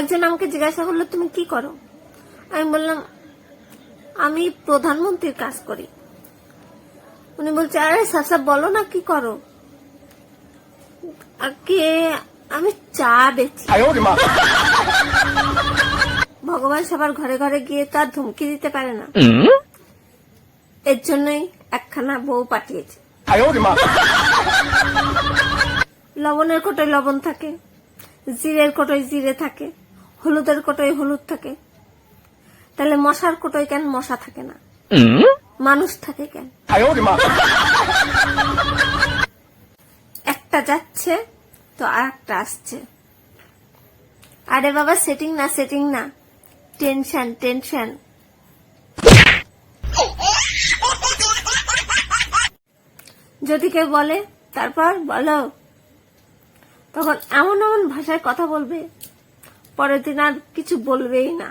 একজন আমাকে জিজ্ঞাসা করল তুমি কি করো? আমি বললাম আমি প্রধানমন্ত্রীর কাজ করি। উনি বলছে আরে সাসা বলো না কি করো? আগে আমি চা বেচি। ভগবান সবার ঘরে ঘরে গিয়ে তো আর ধমকি দিতে পারে না। এর জন্যই একখানা বউ পাঠিয়েছে। লবণের কোটায় লবণ থাকে জিরের কোটায় জিরে থাকে হলুদের কোটোয় হলুদ থাকে। তাহলে মশার কোটোয় কেন মশা থাকে না? মানুষ থাকে কেন? একটা যাচ্ছে তো আর একটা আসছে। আরে বাবা সেটিং না সেটিং না। টেনশন টেনশন যদি কেউ বলে তারপর বলো। তখন এমন এমন ভাষায় কথা বলবে পরের দিন আর কিছু বলবেই না।